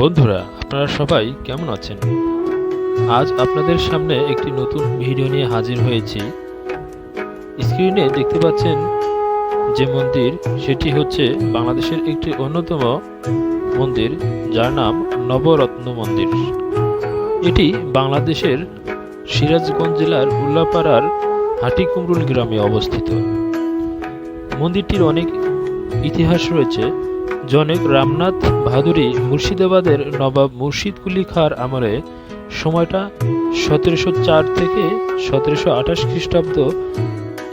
বন্ধুরা, আপনারা সবাই কেমন আছেন? আজ আপনাদের সামনে একটি নতুন ভিডিও নিয়ে হাজির হয়েছি। স্ক্রিনে দেখতে পাচ্ছেন যে মন্দির, সেটি হচ্ছে বাংলাদেশের একটি অন্যতম মন্দির, যার নাম নবরত্ন মন্দির। এটি বাংলাদেশের সিরাজগঞ্জ জেলার উল্লাপাড়ার হাটিকুমরুল গ্রামে অবস্থিত। মন্দিরটির অনেক ইতিহাস রয়েছে। জনক রামনাথ ভাদুরী মুর্শিদাবাদের নবাব মুর্শিদ কুলি খাঁর আমলে সময়টা সতেরোশো চার থেকে সতেরোশো আঠাশ খ্রিস্টাব্দ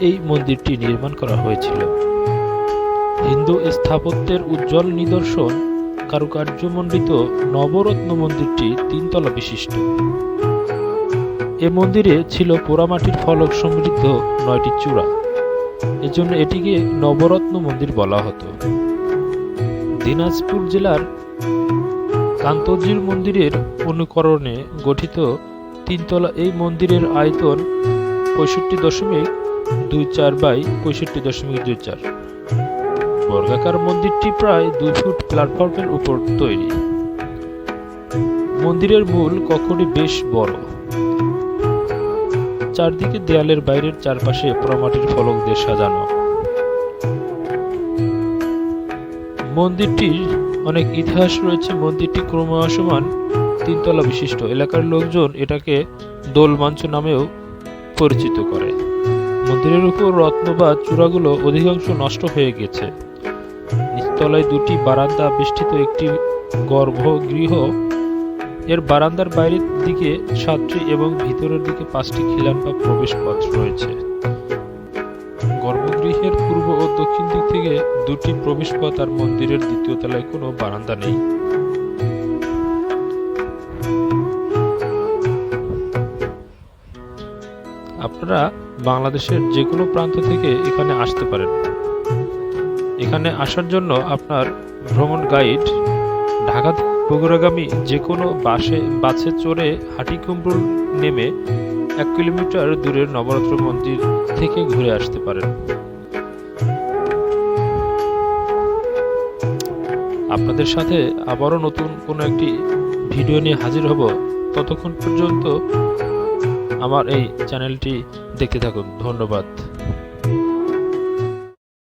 এই মন্দিরটি নির্মাণ করা হয়েছিল। হিন্দু স্থাপত্যের উজ্জ্বল নিদর্শন কারুকার্যমণ্ডিত নবরত্ন মন্দিরটি তিনতলা বিশিষ্ট। এ মন্দিরে ছিল পোড়ামাটির ফলক সমৃদ্ধ নয়টি চূড়া। এজন্য এটিকে নবরত্ন মন্দির বলা হতো। দিনাজপুর জেলার কান্তজির মন্দিরের অনুকরণে গঠিত তিনতলা এই মন্দিরের আয়তন পঁয়ষট্টি দশমিক দুই চার বাই পঁয়ষট্টি দশমিক দুই চার। বর্গাকার মন্দিরটি প্রায় দুই ফুট প্ল্যাটফর্মের উপর তৈরি। মন্দিরের মূল কক্ষটি বেশ বড়। চারদিকে দেয়ালের বাইরের চারপাশে প্রমাটির ফলক দিয়ে সাজানো। মন্দিরটির অনেক ইতিহাস রয়েছে। মন্দিরটি ক্রমসমান তিনতলা বিশিষ্ট। এলাকার লোকজন এটাকে দোলমাঞ্চ নামেও পরিচিত করে। মন্দিরের উপর রত্ন বা চূড়াগুলো অধিকাংশ নষ্ট হয়ে গেছে। নিচতলায় দুটি বারান্দা বেষ্টিত একটি গর্ভগৃহ। এর বারান্দার বাইরের দিকে সাতটি এবং ভিতরের দিকে পাঁচটি খিলান বা প্রবেশ পথ রয়েছে। গর্ভগৃহের পূর্ব ও দক্ষিণ দিক থেকে দুটি প্রবেশপথ আর মন্দিরের দ্বিতীয় তলায় কোনো বারান্দা নেই। আপনারা বাংলাদেশের যে কোনো প্রান্ত থেকে এখানে আসতে পারেন। এখানে আসার জন্য আপনার ভ্রমণ গাইড, ঢাকা বগুড়াগামী যে কোনো বাসে বাসে চড়ে হাটিকুমরুল নেমে এক কিলোমিটার দূরের নবরাত্র মন্দির থেকে ঘুরে আসতে পারেন। আপনাদের সাথে আবারও নতুন কোনো একটি ভিডিও নিয়ে হাজির হব। ততক্ষণ পর্যন্ত আমার এই চ্যানেলটি দেখতে থাকুন। ধন্যবাদ।